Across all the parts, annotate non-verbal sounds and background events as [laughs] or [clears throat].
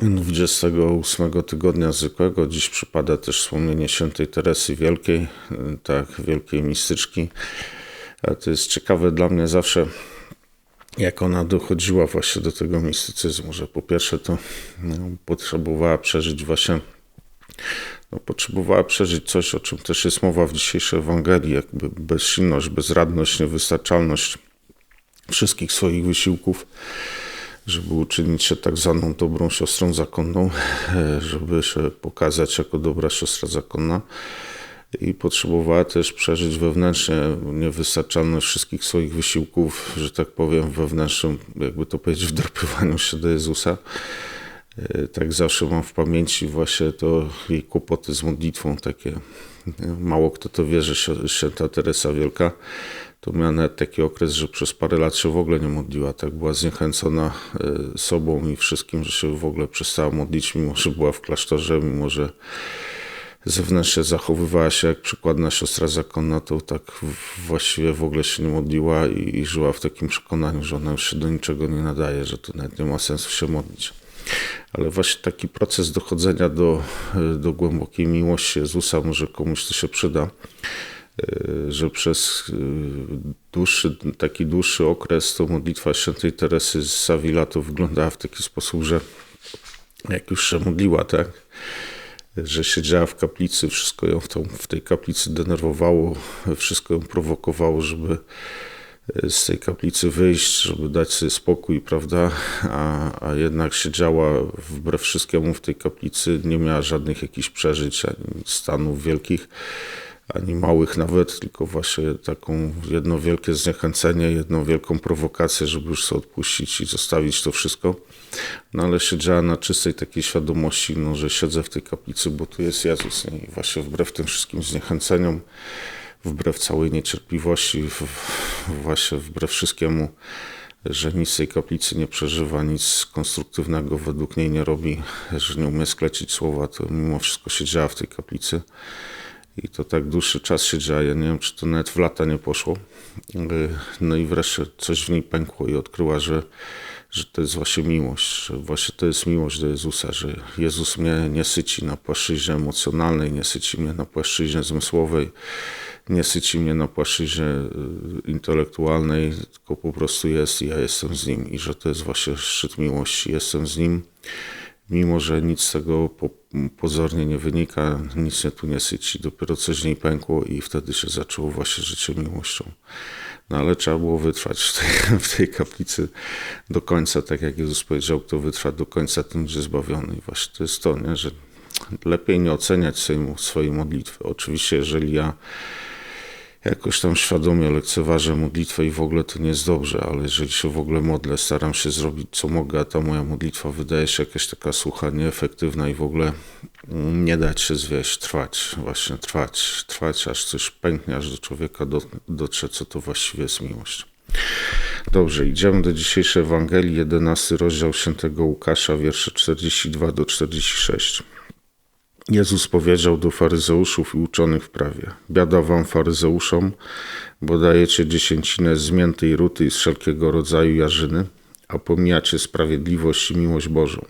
28 tygodnia zwykłego. Dziś przypada też wspomnienie świętej Teresy Wielkiej, y, tak, wielkiej mistyczki. A to jest ciekawe dla mnie zawsze, jak ona dochodziła właśnie do tego mistycyzmu, że po pierwsze to no, potrzebowała przeżyć właśnie, no, potrzebowała przeżyć coś, o czym też jest mowa w dzisiejszej Ewangelii, jakby bezsilność, bezradność, niewystarczalność wszystkich swoich wysiłków żeby uczynić się tak zwaną dobrą siostrą zakonną, [laughs] żeby się pokazać jako dobra siostra zakonna. I potrzebowała też przeżyć wewnętrznie niewystarczalność wszystkich swoich wysiłków, że tak powiem, wewnętrznym, jakby to powiedzieć, wdropywaniu się do Jezusa. Tak zawsze mam w pamięci właśnie to jej kłopoty z modlitwą, takie mało kto to wie, że święta Teresa Wielka to miała nawet taki okres, że przez parę lat się w ogóle nie modliła. Tak była zniechęcona sobą i wszystkim, że się w ogóle przestała modlić, mimo że była w klasztorze, mimo że zewnętrznie zachowywała się jak przykładna siostra zakonna, to tak właściwie w ogóle się nie modliła i, i żyła w takim przekonaniu, że ona już się do niczego nie nadaje, że to nawet nie ma sensu się modlić. Ale właśnie taki proces dochodzenia do, do głębokiej miłości Jezusa może komuś to się przyda że przez dłuższy, taki dłuższy okres to modlitwa świętej Teresy z Savila to wyglądała w taki sposób, że jak już się modliła, tak, że siedziała w kaplicy, wszystko ją w, tą, w tej kaplicy denerwowało, wszystko ją prowokowało, żeby z tej kaplicy wyjść, żeby dać sobie spokój, prawda? A, a jednak siedziała wbrew wszystkiemu w tej kaplicy, nie miała żadnych jakichś przeżyć, ani stanów wielkich ani małych nawet, tylko właśnie taką jedno wielkie zniechęcenie, jedną wielką prowokację, żeby już sobie odpuścić i zostawić to wszystko. No ale siedziała na czystej takiej świadomości, no, że siedzę w tej kaplicy, bo tu jest Jezus. Nie? I właśnie wbrew tym wszystkim zniechęceniom, wbrew całej niecierpliwości, właśnie wbrew wszystkiemu, że nic z tej kaplicy nie przeżywa, nic konstruktywnego według niej nie robi, że nie umie sklecić słowa, to mimo wszystko siedziała w tej kaplicy. I to tak dłuższy czas się dzieje. Nie wiem, czy to nawet w lata nie poszło. No i wreszcie coś w niej pękło i odkryła, że, że to jest właśnie miłość, że właśnie to jest miłość do Jezusa, że Jezus mnie nie syci na płaszczyźnie emocjonalnej, nie syci mnie na płaszczyźnie zmysłowej, nie syci mnie na płaszczyźnie intelektualnej, tylko po prostu jest i ja jestem z Nim i że to jest właśnie szczyt miłości. Jestem z Nim mimo że nic z tego po, pozornie nie wynika, nic mnie tu nie syci, dopiero coś z niej pękło i wtedy się zaczęło właśnie życie miłością. No ale trzeba było wytrwać w tej, w tej kaplicy do końca, tak jak Jezus powiedział, kto wytrwa do końca, ten będzie zbawiony. I właśnie to jest to, nie? że lepiej nie oceniać swojej, swojej modlitwy. Oczywiście, jeżeli ja jakoś tam świadomie lekceważę modlitwę i w ogóle to nie jest dobrze, ale jeżeli się w ogóle modlę, staram się zrobić co mogę, a ta moja modlitwa wydaje się jakaś taka sucha, nieefektywna i w ogóle nie dać się zwieść, trwać, właśnie trwać, trwać, aż coś pęknie, aż do człowieka dotrze, co to właściwie jest miłość. Dobrze, idziemy do dzisiejszej Ewangelii, 11 rozdział świętego Łukasza, wiersze 42 do 46. Jezus powiedział do faryzeuszów i uczonych w prawie: Biada wam, faryzeuszom, bo dajecie dziesięcinę z miętej ruty i z wszelkiego rodzaju jarzyny, a pomijacie sprawiedliwość i miłość Bożą.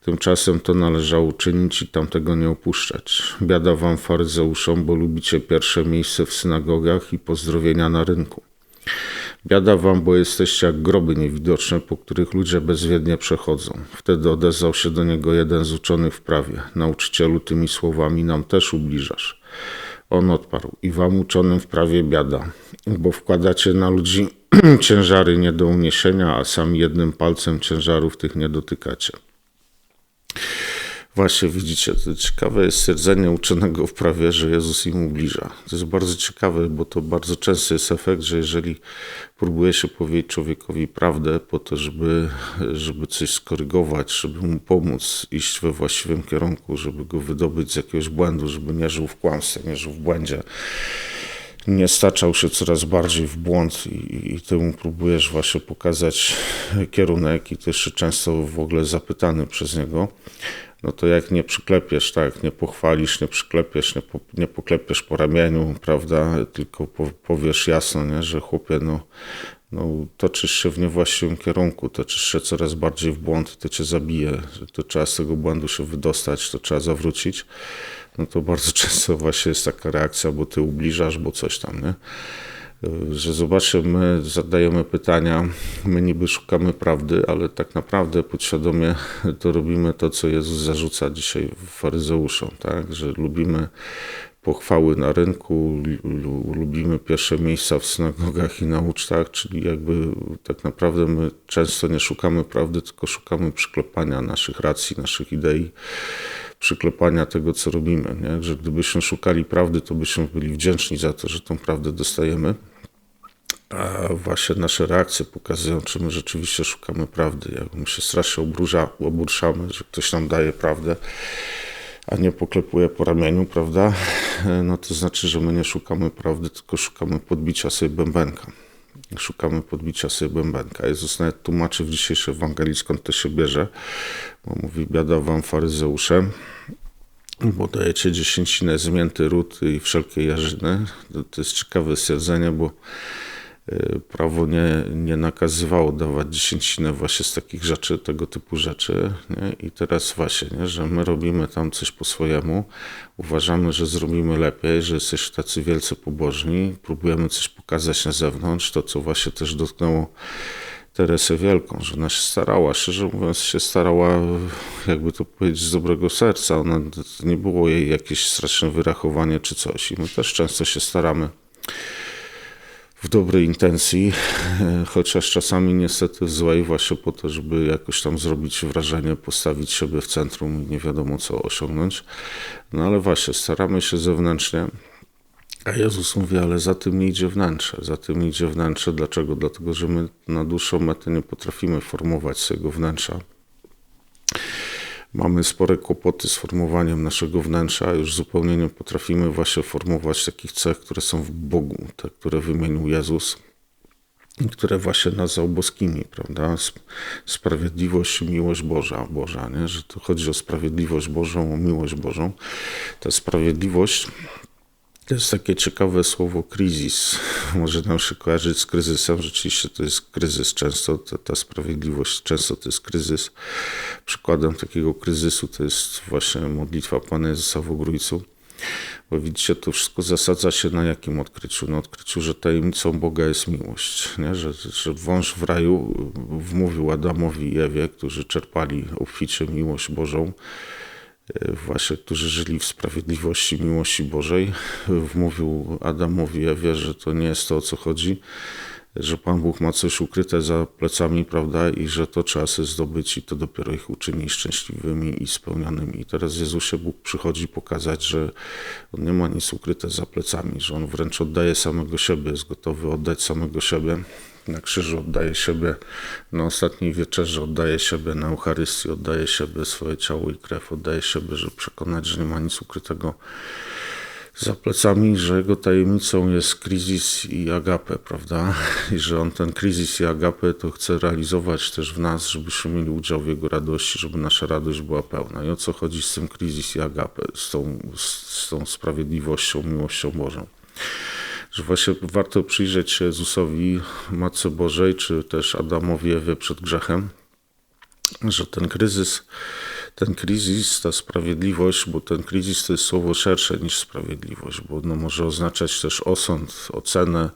Tymczasem to należało uczynić i tamtego nie opuszczać. Biada wam, faryzeuszom, bo lubicie pierwsze miejsce w synagogach i pozdrowienia na rynku. Biada wam, bo jesteście jak groby niewidoczne, po których ludzie bezwiednie przechodzą. Wtedy odezwał się do niego jeden z uczonych w prawie. Nauczycielu, tymi słowami nam też ubliżasz. On odparł. I wam uczonym w prawie biada, bo wkładacie na ludzi [clears throat] ciężary nie do uniesienia, a sami jednym palcem ciężarów tych nie dotykacie. Właśnie widzicie, to ciekawe jest stwierdzenie uczonego w prawie, że Jezus im ubliża. To jest bardzo ciekawe, bo to bardzo często jest efekt, że jeżeli próbuje się powiedzieć człowiekowi prawdę po to, żeby, żeby coś skorygować, żeby mu pomóc iść we właściwym kierunku, żeby go wydobyć z jakiegoś błędu, żeby nie żył w kłamstwie, nie żył w błędzie, nie staczał się coraz bardziej w błąd i, i ty mu próbujesz właśnie pokazać kierunek i to jeszcze często w ogóle zapytany przez niego, no to jak nie przyklepiesz, tak, nie pochwalisz, nie przyklepiesz, nie, po, nie poklepiesz po ramieniu, prawda, tylko po, powiesz jasno, nie, że chłopie, no, no toczysz się w niewłaściwym kierunku, toczysz się coraz bardziej w błąd to cię zabije, to trzeba z tego błędu się wydostać, to trzeba zawrócić, no to bardzo [laughs] często właśnie jest taka reakcja, bo ty ubliżasz, bo coś tam, nie? Że zobaczcie, my zadajemy pytania, my niby szukamy prawdy, ale tak naprawdę podświadomie to robimy to, co Jezus zarzuca dzisiaj faryzeuszom, tak? że lubimy pochwały na rynku, lubimy pierwsze miejsca w synagogach i na ucztach, czyli jakby tak naprawdę my często nie szukamy prawdy, tylko szukamy przyklepania naszych racji, naszych idei, przyklepania tego, co robimy. Nie? Że gdybyśmy szukali prawdy, to byśmy byli wdzięczni za to, że tą prawdę dostajemy a właśnie nasze reakcje pokazują, czy my rzeczywiście szukamy prawdy. Jak my się strasznie oburza, oburszamy, że ktoś nam daje prawdę, a nie poklepuje po ramieniu, prawda? No to znaczy, że my nie szukamy prawdy, tylko szukamy podbicia sobie bębenka. Szukamy podbicia sobie bębenka. Jezus nawet tłumaczy w dzisiejszej Ewangelii, skąd to się bierze, bo mówi, biada wam faryzeusze, bo dajecie dziesięcinę zmięty ród i wszelkie jarzyny. To, jest ciekawe stwierdzenie, bo prawo nie, nie nakazywało dawać dziesięcinę właśnie z takich rzeczy, tego typu rzeczy. Nie? I teraz właśnie, nie? że my robimy tam coś po swojemu, uważamy, że zrobimy lepiej, że jesteśmy tacy wielce pobożni, próbujemy coś pokazać na zewnątrz, to co właśnie też dotknęło Teresę Wielką, że ona się starała, szczerze mówiąc się starała, jakby to powiedzieć, z dobrego serca. Ona, nie było jej jakieś straszne wyrachowanie czy coś i my też często się staramy w dobrej intencji, [laughs] chociaż czasami niestety złej właśnie po to, żeby jakoś tam zrobić wrażenie, postawić siebie w centrum i nie wiadomo co osiągnąć. No ale właśnie, staramy się zewnętrznie. A Jezus mówi, ale za tym idzie wnętrze. Za tym idzie wnętrze. Dlaczego? Dlatego, że my na dłuższą metę nie potrafimy formować swojego wnętrza. Mamy spore kłopoty z formowaniem naszego wnętrza, już zupełnie nie potrafimy właśnie formować takich cech, które są w Bogu, te, które wymienił Jezus które właśnie nazwał boskimi, prawda? Sprawiedliwość i miłość Boża, Boża, nie? że tu chodzi o sprawiedliwość Bożą, o miłość Bożą. Ta sprawiedliwość to jest takie ciekawe słowo kryzys. [laughs] Może nam się kojarzyć z kryzysem. Rzeczywiście to jest kryzys często, ta, ta sprawiedliwość często to jest kryzys. Przykładem takiego kryzysu to jest właśnie modlitwa Pana Jezusa w Ogrójcu. Bo widzicie, to wszystko zasadza się na jakim odkryciu? Na odkryciu, że tajemnicą Boga jest miłość. Nie? Że, że wąż w raju wmówił Adamowi i Ewie, którzy czerpali obficie miłość Bożą, właśnie, którzy żyli w sprawiedliwości, miłości Bożej, wmówił Adamowi Ewie, że to nie jest to, o co chodzi, że Pan Bóg ma coś ukryte za plecami, prawda, i że to trzeba sobie zdobyć i to dopiero ich uczyni szczęśliwymi i spełnionymi. I teraz Jezusie Bóg przychodzi pokazać, że On nie ma nic ukryte za plecami, że On wręcz oddaje samego siebie, jest gotowy oddać samego siebie na krzyżu oddaje siebie, na ostatniej wieczerzy oddaje siebie, na Eucharystii oddaje siebie, swoje ciało i krew, oddaje siebie, żeby przekonać, że nie ma nic ukrytego za plecami, że jego tajemnicą jest kryzys i agape, prawda? I że on ten kryzys i agape to chce realizować też w nas, żebyśmy mieli udział w jego radości, żeby nasza radość była pełna. I o co chodzi z tym kryzys i agape, z tą, z tą sprawiedliwością, miłością Bożą? Że właśnie warto przyjrzeć się Jezusowi, Matce Bożej, czy też Adamowi Ewie przed grzechem, że ten kryzys, ten kryzys, ta sprawiedliwość, bo ten kryzys to jest słowo szersze niż sprawiedliwość, bo ono może oznaczać też osąd, ocenę,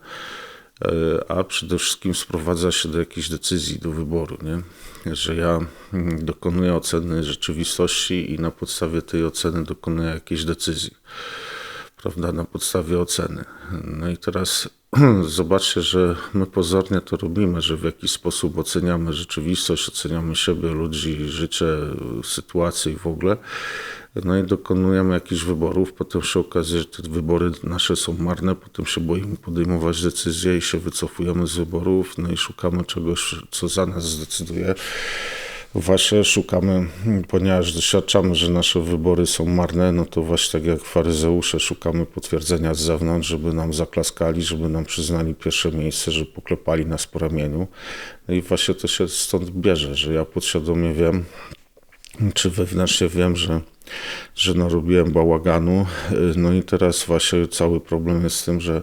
e, a przede wszystkim sprowadza się do jakiejś decyzji, do wyboru, nie? że ja mm, dokonuję oceny rzeczywistości i na podstawie tej oceny dokonuję jakiejś decyzji prawda, na podstawie oceny. No i teraz [clears throat] zobaczcie, że my pozornie to robimy, że w jakiś sposób oceniamy rzeczywistość, oceniamy siebie, ludzi, życie, sytuację i w ogóle. No i dokonujemy jakichś wyborów, potem się okazuje, że te wybory nasze są marne, potem się boimy podejmować decyzje i się wycofujemy z wyborów, no i szukamy czegoś, co za nas zdecyduje. Właśnie szukamy, ponieważ doświadczamy, że nasze wybory są marne, no to właśnie tak jak faryzeusze szukamy potwierdzenia z zewnątrz, żeby nam zaklaskali, żeby nam przyznali pierwsze miejsce, żeby poklepali nas po ramieniu. No i właśnie to się stąd bierze, że ja podświadomie wiem, czy wewnętrznie wiem, że, że narobiłem bałaganu. No i teraz właśnie cały problem jest z tym, że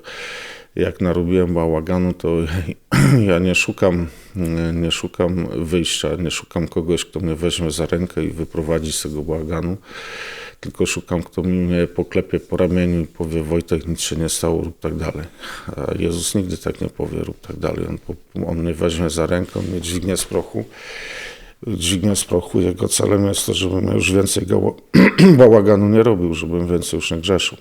jak narobiłem bałaganu, to [clears throat] ja nie szukam, nie szukam wyjścia, nie szukam kogoś, kto mnie weźmie za rękę i wyprowadzi z tego bałaganu, tylko szukam, kto mi mnie poklepie po ramieniu i powie Wojtek, nic się nie stało, rób tak dalej. A Jezus nigdy tak nie powie, rób tak dalej. On, on mnie weźmie za rękę, on mnie dźwignie z prochu dźwignie z prochu. Jego celem jest to, żebym już więcej [clears throat] bałaganu nie robił, żebym więcej już nie grzeszył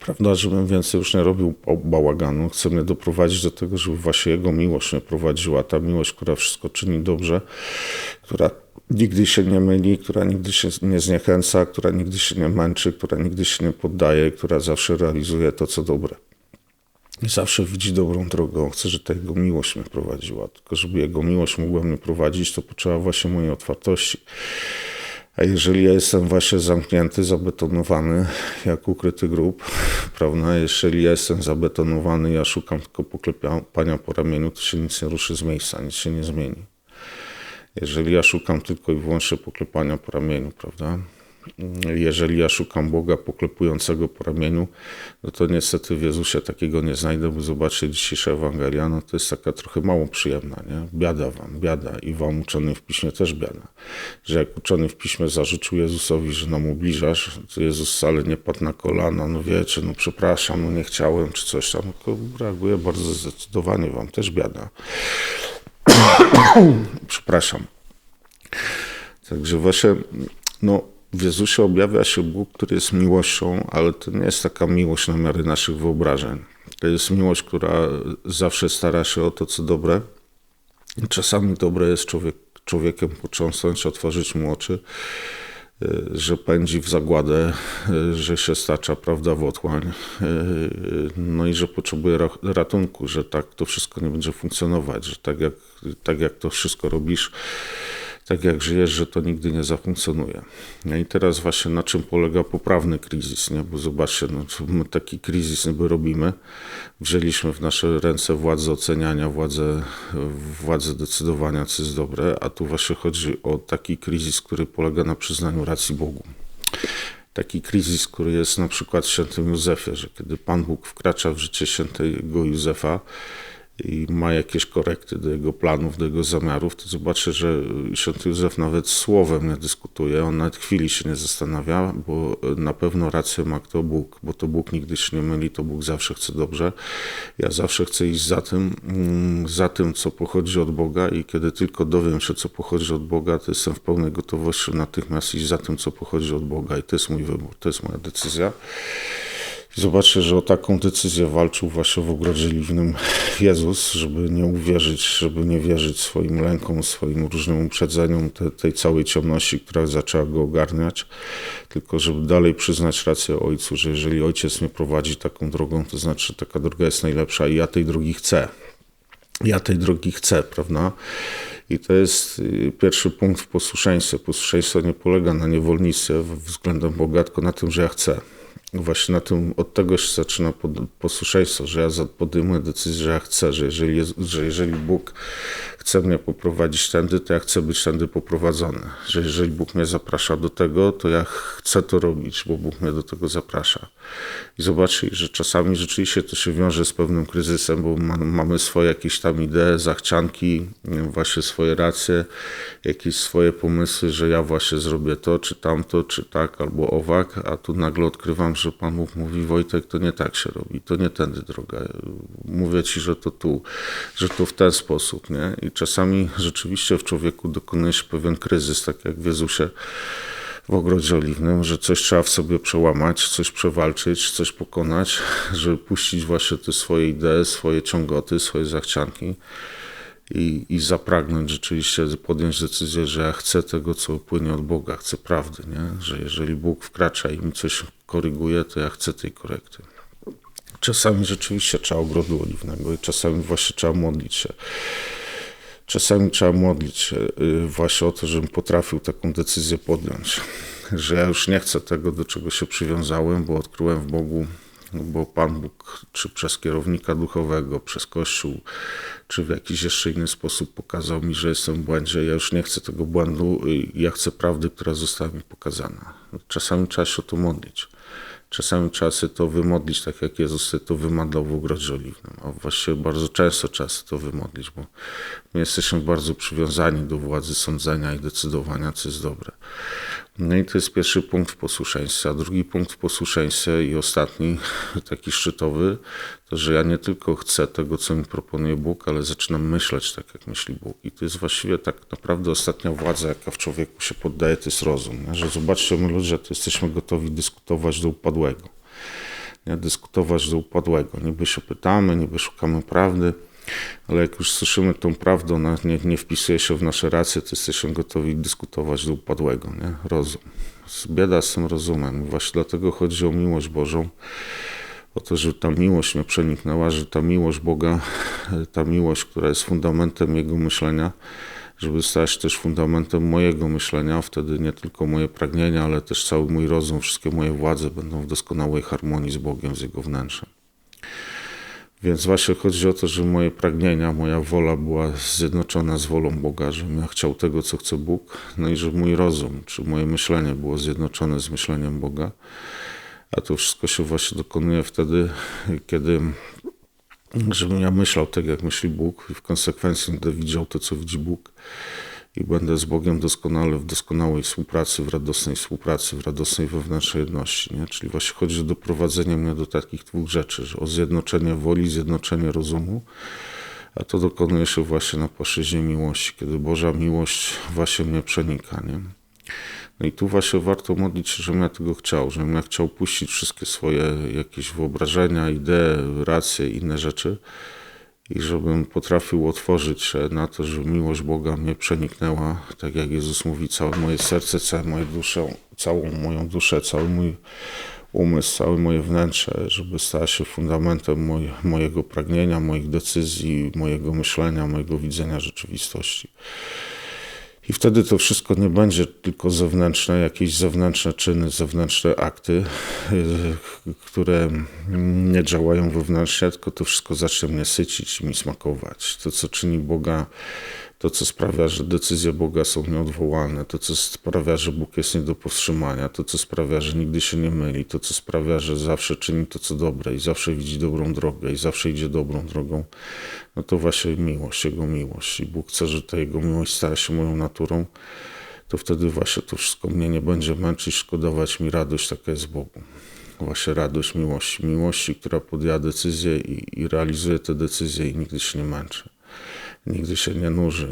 prawda, żebym więcej już nie robił bałaganu. Chce mnie doprowadzić do tego, żeby właśnie Jego miłość mnie prowadziła. Ta miłość, która wszystko czyni dobrze, która nigdy się nie myli, która nigdy się nie zniechęca, która nigdy się nie męczy, która nigdy się nie poddaje, która zawsze realizuje to, co dobre. I zawsze widzi dobrą drogę. Chce, żeby ta Jego miłość mnie prowadziła. Tylko żeby Jego miłość mogła mnie prowadzić, to potrzeba właśnie mojej otwartości. A jeżeli ja jestem właśnie zamknięty, zabetonowany, jak ukryty grób, [laughs] prawda? Jeżeli ja jestem zabetonowany, ja szukam tylko poklepania po ramieniu, to się nic nie ruszy z miejsca, nic się nie zmieni. Jeżeli ja szukam tylko i wyłącznie poklepania po ramieniu, prawda? Jeżeli ja szukam Boga poklepującego po ramieniu, no to niestety w Jezusie takiego nie znajdę, bo zobaczcie, dzisiejsza Ewangelia, no to jest taka trochę mało przyjemna, nie? Biada wam, biada i wam uczony w Piśmie też biada. Że jak uczony w Piśmie zarzucił Jezusowi, że nam ubliżasz, to Jezus wcale nie padł na kolana, no wiecie, no przepraszam, no nie chciałem, czy coś tam, tylko reaguje bardzo zdecydowanie, wam też biada. [coughs] przepraszam. Także właśnie, no w Jezusie objawia się Bóg, który jest miłością, ale to nie jest taka miłość na miarę naszych wyobrażeń. To jest miłość, która zawsze stara się o to, co dobre. Czasami dobre jest człowiek, człowiekiem począsnąć, otworzyć mu oczy, y, że pędzi w zagładę, y, że się stacza prawda w otłań, y, no i że potrzebuje ratunku, że tak to wszystko nie będzie funkcjonować, że tak jak, tak jak to wszystko robisz, tak jak żyjesz, że to nigdy nie zafunkcjonuje. No i teraz właśnie na czym polega poprawny kryzys, nie? Bo zobaczcie, no, my taki kryzys niby robimy. Wzięliśmy w nasze ręce władzę oceniania, władzę, władzę decydowania, co jest dobre, a tu właśnie chodzi o taki kryzys, który polega na przyznaniu racji Bogu taki kryzys, który jest na przykład w świętym Józefie, że kiedy Pan Bóg wkracza w życie świętego Józefa, i ma jakieś korekty do jego planów, do jego zamiarów, to zobaczę, że święty Józef nawet słowem nie dyskutuje, on nawet chwili się nie zastanawia, bo na pewno rację ma kto Bóg, bo to Bóg nigdy się nie myli, to Bóg zawsze chce dobrze. Ja zawsze chcę iść za tym, mm, za tym, co pochodzi od Boga i kiedy tylko dowiem się, co pochodzi od Boga, to jestem w pełnej gotowości natychmiast iść za tym, co pochodzi od Boga i to jest mój wybór, to jest moja decyzja. Zobaczcie, że o taką decyzję walczył właśnie w ogrodzie liwnym Jezus, żeby nie uwierzyć, żeby nie wierzyć swoim lękom, swoim różnym uprzedzeniom te, tej całej ciemności, która zaczęła go ogarniać, tylko żeby dalej przyznać rację Ojcu, że jeżeli Ojciec mnie prowadzi taką drogą, to znaczy, że taka droga jest najlepsza i ja tej drogi chcę. Ja tej drogi chcę, prawda? I to jest y, pierwszy punkt w posłuszeństwie. Posłuszeństwo nie polega na niewolnictwie względem Boga, tylko na tym, że ja chcę. Właśnie na tym, od tego się zaczyna posłuszeństwo, że ja podejmuję decyzję, że ja chcę, że jeżeli, jest, że jeżeli Bóg chce mnie poprowadzić tędy, to ja chcę być tędy poprowadzony. Że jeżeli Bóg mnie zaprasza do tego, to ja chcę to robić, bo Bóg mnie do tego zaprasza. I zobaczcie, że czasami rzeczywiście to się wiąże z pewnym kryzysem, bo ma, mamy swoje jakieś tam idee, zachcianki, właśnie swoje racje, jakieś swoje pomysły, że ja właśnie zrobię to, czy tamto, czy tak, albo owak, a tu nagle odkrywam, że Pan Bóg mówi, Wojtek, to nie tak się robi, to nie tędy droga. Mówię Ci, że to tu, że to w ten sposób, nie? I czasami rzeczywiście w człowieku dokonuje się pewien kryzys, tak jak w Jezusie w ogrodzie oliwnym, że coś trzeba w sobie przełamać, coś przewalczyć, coś pokonać, żeby puścić właśnie te swoje idee, swoje ciągoty, swoje zachcianki i, i zapragnąć rzeczywiście podjąć decyzję, że ja chcę tego, co płynie od Boga, chcę prawdy, nie? że jeżeli Bóg wkracza i mi coś koryguje, to ja chcę tej korekty. Czasami rzeczywiście trzeba ogrodu oliwnego i czasami właśnie trzeba modlić się. Czasami trzeba modlić się y, właśnie o to, żebym potrafił taką decyzję podjąć, że ja już nie chcę tego, do czego się przywiązałem, bo odkryłem w Bogu bo Pan Bóg, czy przez kierownika duchowego, przez Kościół, czy w jakiś jeszcze inny sposób pokazał mi, że jestem w błędzie. Ja już nie chcę tego błędu, ja chcę prawdy, która została mi pokazana. Czasami trzeba się o to modlić. Czasami trzeba sobie to wymodlić, tak jak Jezus sobie to wymodlał w ogrodzie oliwnym. A właściwie bardzo często trzeba sobie to wymodlić, bo my jesteśmy bardzo przywiązani do władzy sądzenia i decydowania, co jest dobre. No i to jest pierwszy punkt w posłuszeństwie. A drugi punkt w posłuszeństwie i ostatni, [laughs] taki szczytowy, to że ja nie tylko chcę tego, co mi proponuje Bóg, ale zaczynam myśleć tak, jak myśli Bóg. I to jest właściwie tak naprawdę ostatnia władza, jaka w człowieku się poddaje, to jest rozum. Nie? Że zobaczcie, my ludzie, to jesteśmy gotowi dyskutować do upadłego. Nie? Dyskutować do upadłego. Niby się pytamy, niby szukamy prawdy, ale jak już słyszymy tą prawdę, ona nie, nie wpisuje się w nasze racje, to jesteśmy gotowi dyskutować do upadłego, nie? Rozum. Bieda z tym rozumem. Właśnie dlatego chodzi o miłość Bożą, o to, że ta miłość mnie przeniknęła, że ta miłość Boga, ta miłość, która jest fundamentem Jego myślenia, żeby się też fundamentem mojego myślenia, wtedy nie tylko moje pragnienia, ale też cały mój rozum, wszystkie moje władze będą w doskonałej harmonii z Bogiem, z Jego wnętrzem. Więc właśnie chodzi o to, że moje pragnienia, moja wola była zjednoczona z wolą Boga, żebym ja chciał tego, co chce Bóg, no i że mój rozum, czy moje myślenie było zjednoczone z myśleniem Boga. A to wszystko się właśnie dokonuje wtedy, kiedy żebym ja myślał tak, jak myśli Bóg i w konsekwencji będę widział to, co widzi Bóg i będę z Bogiem doskonale w doskonałej współpracy, w radosnej współpracy, w radosnej wewnętrznej jedności. Nie? Czyli właśnie chodzi o doprowadzenie mnie do takich dwóch rzeczy, o zjednoczenie woli, zjednoczenie rozumu, a to dokonuje się właśnie na płaszczyźnie miłości, kiedy Boża miłość właśnie mnie przenika. Nie? No i tu właśnie warto modlić się, żebym ja tego chciał, żebym ja chciał puścić wszystkie swoje jakieś wyobrażenia, idee, racje, inne rzeczy, i żebym potrafił otworzyć się na to, żeby miłość Boga mnie przeniknęła, tak jak Jezus mówi, całe moje serce, całą moją duszę, całą moją duszę, cały mój umysł, całe moje wnętrze, żeby stała się fundamentem moj, mojego pragnienia, moich decyzji, mojego myślenia, mojego widzenia rzeczywistości. I wtedy to wszystko nie będzie tylko zewnętrzne, jakieś zewnętrzne czyny, zewnętrzne akty, y, które nie działają wewnętrznie, tylko to wszystko zacznie mnie sycić i mi smakować. To, co czyni Boga to, co sprawia, że decyzje Boga są nieodwołalne, to, co sprawia, że Bóg jest nie do powstrzymania, to, co sprawia, że nigdy się nie myli, to, co sprawia, że zawsze czyni to, co dobre i zawsze widzi dobrą drogę i zawsze idzie dobrą drogą, no to właśnie miłość, Jego miłość. I Bóg chce, że ta Jego miłość stała się moją naturą, to wtedy właśnie to wszystko mnie nie będzie męczyć, szkodować mi radość, taka jest Bogu. Właśnie radość miłości. Miłości, która podjęła decyzję i, i realizuje te decyzje i nigdy się nie męczy nigdy się nie nuży,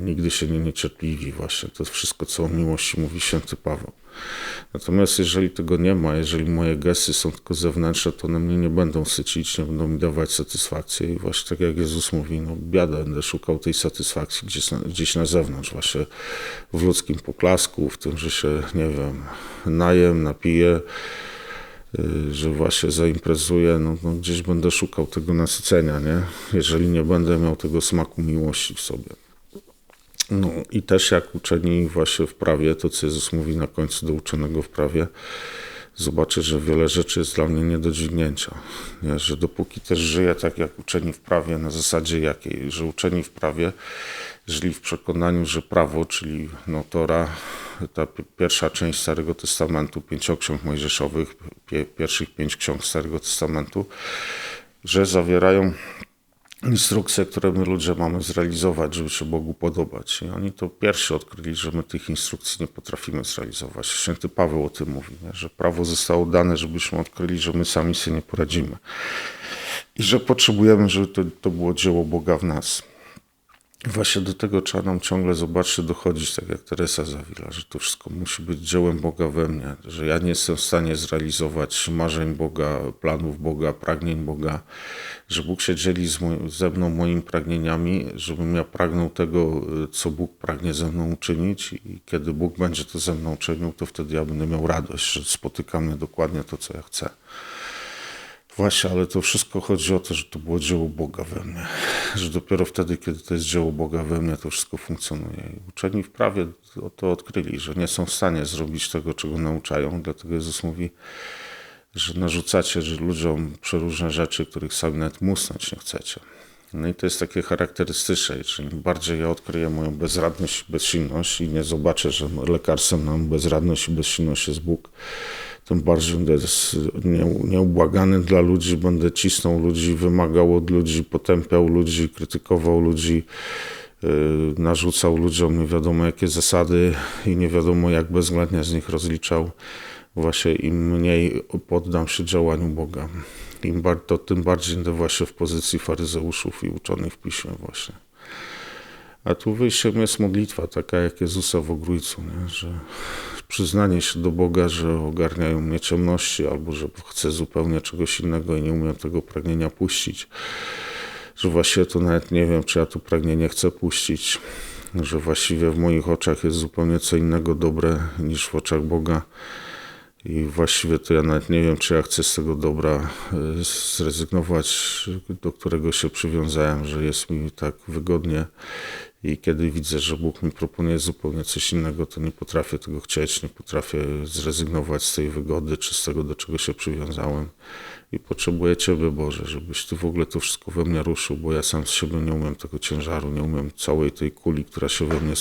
nigdy się nie niecierpliwi. Właśnie to wszystko, co o miłości mówi święty Paweł. Natomiast jeżeli tego nie ma, jeżeli moje gesty są tylko zewnętrzne, to one mnie nie będą sycić, nie będą mi dawać satysfakcji. I właśnie tak jak Jezus mówi, no biada, będę szukał tej satysfakcji gdzieś na, gdzieś na zewnątrz, właśnie w ludzkim poklasku, w tym, że się, nie wiem, najem, napiję, że właśnie zaimprezuję, no, no, gdzieś będę szukał tego nasycenia, nie? Jeżeli nie będę miał tego smaku miłości w sobie. No i też jak uczeni właśnie w prawie, to co Jezus mówi na końcu do uczonego w prawie, zobaczę, że wiele rzeczy jest dla mnie nie do dźwignięcia. Nie? Że dopóki też żyję tak jak uczeni w prawie, na zasadzie jakiej? Że uczeni w prawie żyli w przekonaniu, że prawo, czyli no, Tora, ta pierwsza część Starego Testamentu, pięcioksiąg mojżeszowych, pierwszych pięć ksiąg Starego Testamentu, że zawierają instrukcje, które my ludzie mamy zrealizować, żeby się Bogu podobać. I oni to pierwsi odkryli, że my tych instrukcji nie potrafimy zrealizować. Święty Paweł o tym mówi, nie? że prawo zostało dane, żebyśmy odkryli, że my sami sobie nie poradzimy. I że potrzebujemy, żeby to, to było dzieło Boga w nas. Właśnie do tego trzeba nam ciągle zobaczyć, dochodzić, tak jak Teresa Zawila, że to wszystko musi być dziełem Boga we mnie, że ja nie jestem w stanie zrealizować marzeń Boga, planów Boga, pragnień Boga, że Bóg się dzieli z moim, ze mną moimi pragnieniami, żebym ja pragnął tego, co Bóg pragnie ze mną uczynić i kiedy Bóg będzie to ze mną czynił, to wtedy ja będę miał radość, że spotyka mnie dokładnie to, co ja chcę. Właśnie, ale to wszystko chodzi o to, że to było dzieło Boga we mnie. Że dopiero wtedy, kiedy to jest dzieło Boga we mnie, to wszystko funkcjonuje. I uczeni w prawie to odkryli, że nie są w stanie zrobić tego, czego nauczają. Dlatego Jezus mówi, że narzucacie że ludziom przeróżne rzeczy, których sami nawet musnąć nie chcecie. No i to jest takie charakterystyczne, że im bardziej ja odkryję moją bezradność i bezsilność i nie zobaczę, że lekarstwem na bezradność i bezsilność jest Bóg, tym bardziej będę nieubłagany dla ludzi, będę cisnął ludzi, wymagał od ludzi, potępiał ludzi, krytykował ludzi, yy, narzucał ludziom nie wiadomo jakie zasady i nie wiadomo jak bezwzględnie z nich rozliczał. Właśnie im mniej poddam się działaniu Boga, im bar- to tym bardziej będę właśnie w pozycji faryzeuszów i uczonych w piśmie właśnie. A tu wyjściem jest modlitwa, taka jak Jezusa w ogrójcu, nie? że przyznanie się do Boga, że ogarniają mnie ciemności, albo że chcę zupełnie czegoś innego i nie umiem tego pragnienia puścić. Że właściwie to nawet nie wiem, czy ja to pragnienie chcę puścić. Że właściwie w moich oczach jest zupełnie co innego dobre niż w oczach Boga. I właściwie to ja nawet nie wiem, czy ja chcę z tego dobra y, zrezygnować, do którego się przywiązałem, że jest mi tak wygodnie i kiedy widzę, że Bóg mi proponuje zupełnie coś innego, to nie potrafię tego chcieć, nie potrafię zrezygnować z tej wygody czy z tego, do czego się przywiązałem. I potrzebuję Ciebie, Boże, żebyś Ty w ogóle to wszystko we mnie ruszył, bo ja sam z siebie nie umiem tego ciężaru, nie umiem całej tej kuli, która się we mnie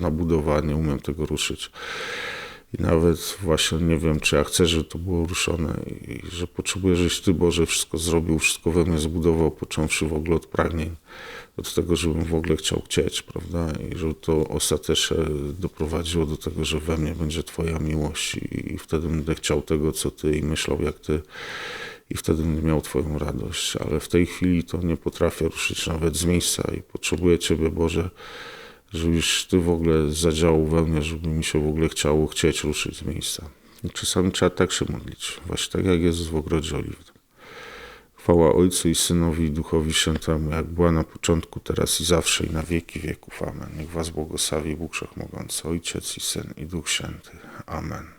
nabudowała, nie umiem tego ruszyć. I nawet właśnie nie wiem, czy ja chcę, żeby to było ruszone i że potrzebuję, żebyś Ty, Boże, wszystko zrobił, wszystko we mnie zbudował, począwszy w ogóle od pragnień, od tego, żebym w ogóle chciał chcieć, prawda? I żeby to ostatecznie doprowadziło do tego, że we mnie będzie Twoja miłość i wtedy będę chciał tego, co Ty i myślał jak Ty i wtedy będę miał Twoją radość. Ale w tej chwili to nie potrafię ruszyć nawet z miejsca i potrzebuję Ciebie, Boże, żebyś Ty w ogóle zadziałał we mnie, żeby mi się w ogóle chciało chcieć ruszyć z miejsca. I czasami trzeba tak się modlić, właśnie tak jak Jezus w ogrodzie oliwnym. Chwała Ojcu i Synowi i Duchowi Świętemu, jak była na początku, teraz i zawsze i na wieki wieków. Amen. Niech Was błogosławi Bóg Wszechmogący, Ojciec i Syn i Duch Święty. Amen.